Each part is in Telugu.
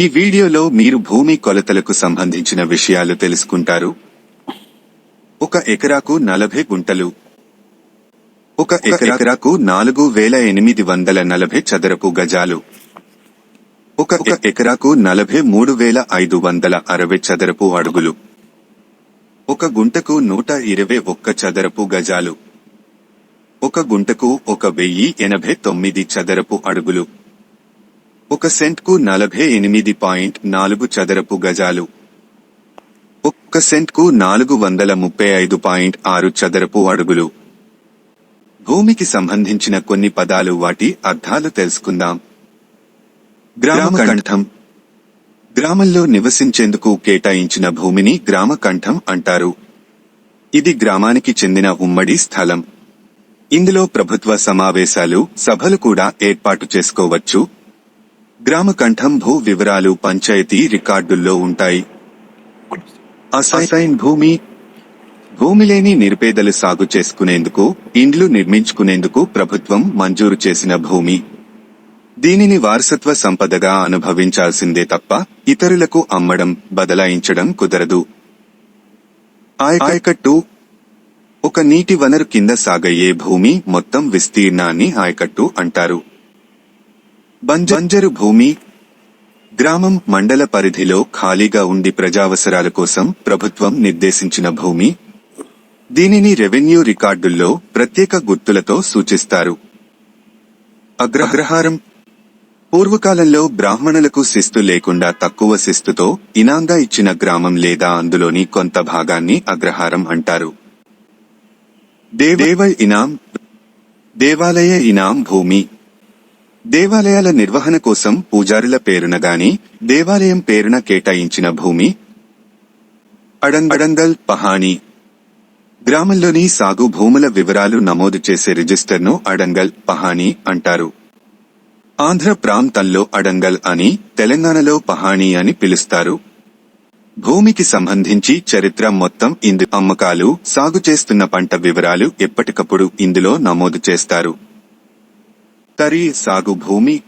ఈ వీడియోలో మీరు భూమి కొలతలకు సంబంధించిన విషయాలు తెలుసుకుంటారు. ఒక ఎకరాకు నలభై గుంటలు. ఒక ఎకరాకు నాలుగు వేల ఎనిమిది వందల నలభై చదరపు గజాలు. ఒక ఎకరాకు నలభై మూడు వేల ఐదు వందల అరవై చదరపు అడుగులు. ఒక గుంటకు నూట ఇరవై ఒక్క చదరపు గజాలు. ఒక గుంటకు ఒక వెయ్యి ఎనభై తొమ్మిది చదరపు అడుగులు. ఒక సెంట్కు నలభై ఎనిమిది పాయింట్ నాలుగు చదరపు గజాలు. ఒక్క సెంట్కు నాలుగు వందల ముప్పై ఐదు పాయింట్ ఆరు చదరపు అడుగులు. భూమికి సంబంధించిన కొన్ని పదాలు వాటి అర్థాలు తెలుసుకుందాం. గ్రామకంఠం. గ్రామంలో నివసించేందుకు కేటాయించిన భూమిని గ్రామకంఠం అంటారు. ఇది గ్రామానికి చెందిన ఉమ్మడి స్థలం. ఇందులో ప్రభుత్వ సమావేశాలు సభలు కూడా ఏర్పాటు చేసుకోవచ్చు. గ్రామ కంఠం భూ వివరాలు పంచాయతీ రికార్డుల్లో ఉంటాయి. అసైన్ భూమి భూమి లేని నిరుపేదలు సాగు చేసుకునేందుకు ఇండ్లు నిర్మించుకునేందుకు ప్రభుత్వం మంజూరు చేసిన భూమి. దీనిని వారసత్వ సంపదగా అనుభవించాల్సిందే తప్ప ఇతరులకు అమ్మడం బదలాయించడం కుదరదు. ఆయకట్టు ఒక నీటి వనరు కింద సాగయ్యే భూమి మొత్తం విస్తీర్ణాన్ని ఆయకట్టు అంటారు. బంజరు భూమి గ్రామం మండల పరిధిలో ఖాళీగా ఉండి ప్రజావసరాల కోసం ప్రభుత్వం నిర్దేశించిన భూమి దీనిని రెవెన్యూ రికార్డుల్లో ప్రత్యేక గుర్తులతో సూచిస్తారు. అగ్రహారం పూర్వకాలంలో బ్రాహ్మణులకు శిస్తు లేకుండా తక్కువ శిస్తుతో ఇనాంగా ఇచ్చిన గ్రామం లేదా అందులోని కొంత భాగాన్ని అగ్రహారం అంటారు. దేవ ఇనాం దేవాలయ ఇనాం భూమి దేవాలయాల నిర్వహణ కోసం పూజారుల పేరున గాని దేవాలయం పేరున కేటాయించిన భూమి. అడంగడంగల్ పహాణి. గ్రామంలోని సాగు భూముల వివరాలు నమోదు చేసే రిజిస్టర్ను అడంగల్ పహాణి అంటారు. ఆంధ్ర ప్రాంతంలో అడంగల్ అని తెలంగాణలో పహాణి అని పిలుస్తారు. భూమికి సంబంధించి చరిత్ర మొత్తం ఇందు అమ్మకాలు సాగు చేస్తున్న పంట వివరాలు ఎప్పటికప్పుడు ఇందులో నమోదు చేస్తారు. తరి సాగు భూమి.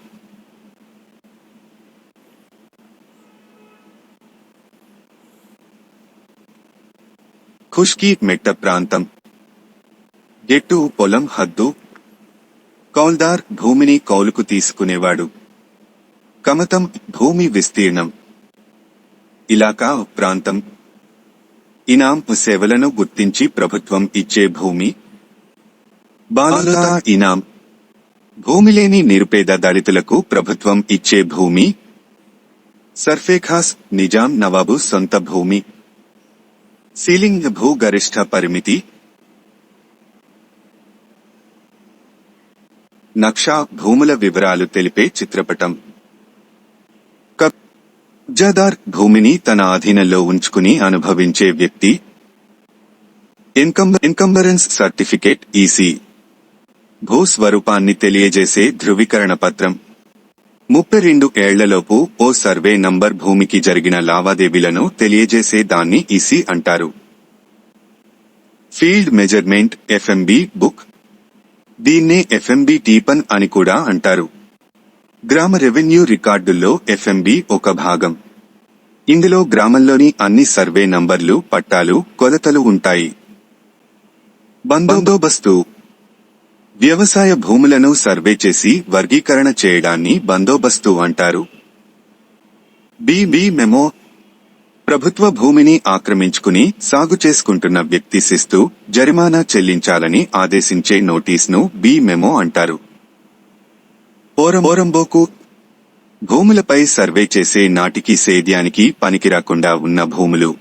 ఖుష్కీ మెట్ట ప్రాంతం. గెట్టు పొలం హద్దు. కౌల్దార్ భూమిని కౌలుకు తీసుకునేవాడు. కమతం భూమి విస్తీర్ణం. ఇలాకా ప్రాంతం. ఇనాం సేవలను గుర్తించి ప్రభుత్వం ఇచ్చే భూమి. బాలుత ఇనాం. భూమి లేని నిరుపేద దళితులకు ప్రభుత్వం ఇచ్చే భూమి. సర్ఫేఖాస్ నిజాం నవాబు సొంత భూమి. సీలింగ్ భూగరిష్ట పరిమితి. నక్షా భూముల వివరాలు తెలిపే చిత్రపటం. కబ్జాదార్ భూమిని తన ఆధీనంలో ఉంచుకుని అనుభవించే వ్యక్తి. Encumbrance certificate EC. భూస్వరూపాన్ని తెలియజేసే ధృవీకరణ పత్రం. ముప్పై రెండు ఏళ్ళలోపు ఓ సర్వే నంబర్ భూమికి జరిగిన లావాదేవీలను తెలియజేసే దాన్ని ఈసీ అంటారు. Field measurement FMB book. దీన్నే ఎఫ్ఎంబి టీపన్ అని కూడా అంటారు. గ్రామ రెవెన్యూ రికార్డుల్లో ఎఫ్ఎంబి ఒక భాగం. ఇందులో గ్రామంలోని అన్ని సర్వే నంబర్లు పట్టాలు కొలతలు ఉంటాయి. బందోబస్తు వ్యవసాయ భూములను సర్వే చేసి వర్గీకరణ చేయడాన్ని బందోబస్తు అంటారు. బీబీ మెమో ప్రభుత్వ భూమిని ఆక్రమించుకుని సాగు చేసుకుంటున్న వ్యక్తి శిస్తు జరిమానా చెల్లించాలని ఆదేశించే నోటీస్ను బి మెమో అంటారు. ఓరంబోకు భూములపై సర్వే చేసే నాటికి సేద్యానికి పనికిరాకుండా ఉన్న భూములు.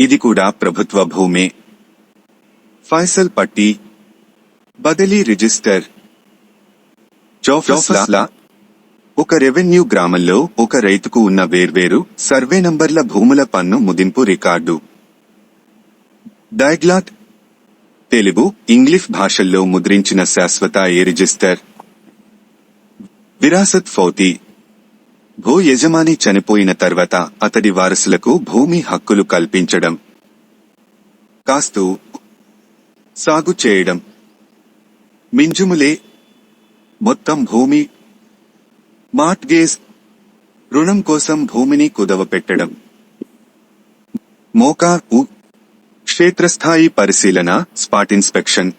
ఇది కూడా ప్రభుత్వ భూమే. ఫైసల్ పట్టి బదిలీ రిజిస్టర్. చౌఫ్లా ఒక రెవెన్యూ గ్రామంలో ఒక రైతుకు ఉన్న వేర్వేరు సర్వే నంబర్ల భూముల పన్ను ముదింపు రికార్డు. డైగ్లాట్ తెలుగు ఇంగ్లీష్ భాషల్లో ముద్రించిన శాశ్వత ఏ రిజిస్టర్? విరాసత్ ఫౌతి భూ యజమాని చనిపోయిన తర్వాత అతడి వారసులకు భూమి హక్కులు కల్పించడం. కాస్తూ సాగు చేయడం. మింజుములే మొత్తం భూమి. మార్ట్గేజ్ రుణం కోసం భూమిని కుదవపెట్టడం. మోకా ఉ క్షేత్రస్థాయి పరిశీలన స్పాట్ ఇన్స్పెక్షన్.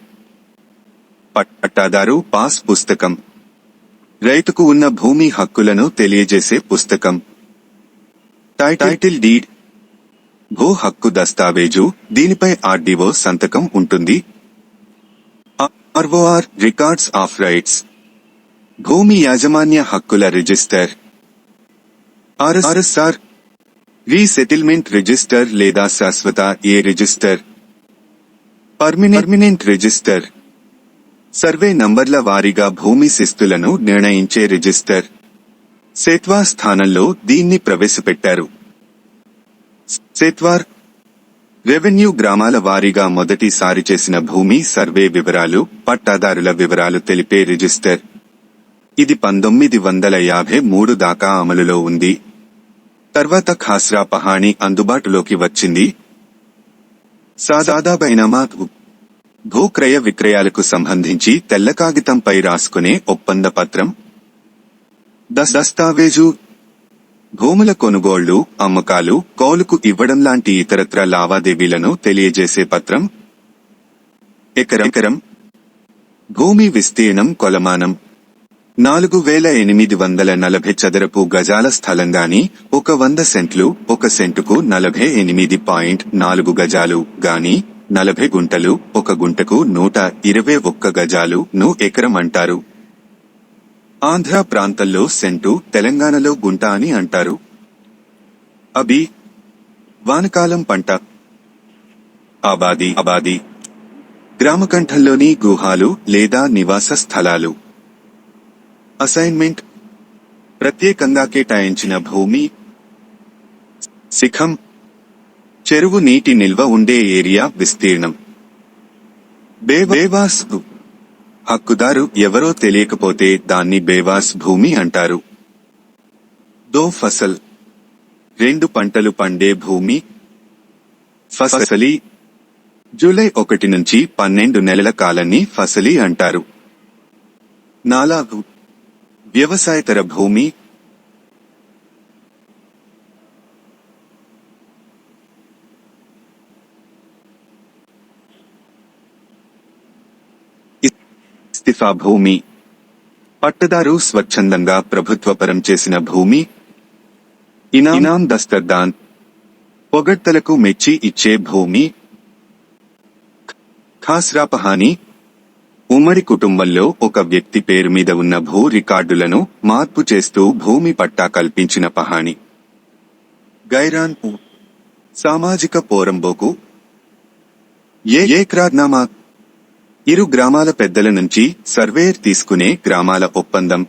పట్- పట్టాదారు పాస్ పుస్తకం. రైతుకు ఉన్న భూమి హక్కులను తెలియజేసే పుస్తకం. Title deed. భూ హక్కు దస్తావేజు దీనిపై ఆర్డీఓ సంతకం ఉంటుంది. ఆర్ఓఆర్ రికార్డ్స్ ఆఫ్ రైట్స్ భూమి యాజమాన్య హక్కుల రిజిస్టర్ ఆర్ఎస్ఆర్ రీసెటిల్మెంట్ రిజిస్టర్ లేదా శాశ్వత A register permanent register survey నంబర్ల వారీగా భూమి శిస్తులను నిర్ణయించే రిజిస్టర్ సేత్వా స్థానంలో దీన్ని ప్రవేశపెట్టారు సేత్వార్ రెవెన్యూ గ్రామాల వారీగా మొదటిసారి చేసిన భూమి సర్వే వివరాలు పట్టాదారుల వివరాలు తెలిపే రిజిస్టర్. ఇది పంతొమ్మిది వందల యాభై మూడు దాకా అమలులో ఉంది. తర్వాత ఖాస్రా పహాణి అందుబాటులోకి వచ్చింది. సాదాబైనమా భూక్రయ విక్రయాలకు సంబంధించి తెల్ల కాగితంపై రాసుకునే ఒప్పంద పత్రం దస్తావేజు భూముల కొనుగోళ్ళు అమ్మకాలు కౌలుకు ఇవ్వడం లాంటి ఇతరత్ర లావాదేవీలను తెలియజేసే పత్రం. ఎకరం ఎకరం. భూమి విస్తీర్ణం కొలమానం. నాలుగు వేల ఎనిమిది వందల నలభై చదరపు గజాల స్థలంగాని ఒక వంద సెంట్లు ఒక సెంటుకు నలభై ఎనిమిది పాయింట్ నాలుగు గజాలు గాని నలభై గుంటలు ఒక గుంటకు నూట ఇరవై ఒక్క గజాలు ను ఎకరం అంటారు. ఆంధ్ర ప్రాంతంలో సెంటు తెలంగాణలో గుంట అని అంటారు. అబి వానకాలం పంట. ఆబాది అబాది గ్రామకంఠంలోని గుహాలు లేదా నివాస స్థలాలు. అసైన్మెంట్. ప్రత్యేకంగా కేటాయించిన భూమి. శిఖం. చెరువు నీటి నిల్వ ఉండే ఏరియా విస్తీర్ణం. బే- హక్కుదారు ఎవరో తెలియకపోతే దాన్ని బేవాస్ భూమి అంటారు. దో ఫసల్. రెండు పంటలు పండే భూమి. ఫసలి. జూలై ఒకటి నుంచి పన్నెండు నెలల కాలాన్ని ఫసలి అంటారు. నాలాగు. వ్యవసాయతర భూమి. ఇస్తిఫా భూమి. పట్టదారు స్వచ్ఛందంగా ప్రభుత్వపరం చేసిన భూమి. ఇనా- దస్తర్దాన్. పొగడ్తలకు మెచ్చి ఇచ్చే భూమి. ఖాస్రాపహాని ఉమ్మడి కుటుంబంలో ఒక వ్యక్తి పేరు మీద ఉన్న భూ రికార్డులను మార్పు చేస్తూ భూమి పట్టా కల్పించిన పహాణి గైరాన్ సామాజిక పోరంబోకు. ఏ ఏ క్రాడ్నామా ఇరు గ్రామాల పెద్దల నుంచి సర్వేయర్ తీసుకునే గ్రామాల ఒప్పందం.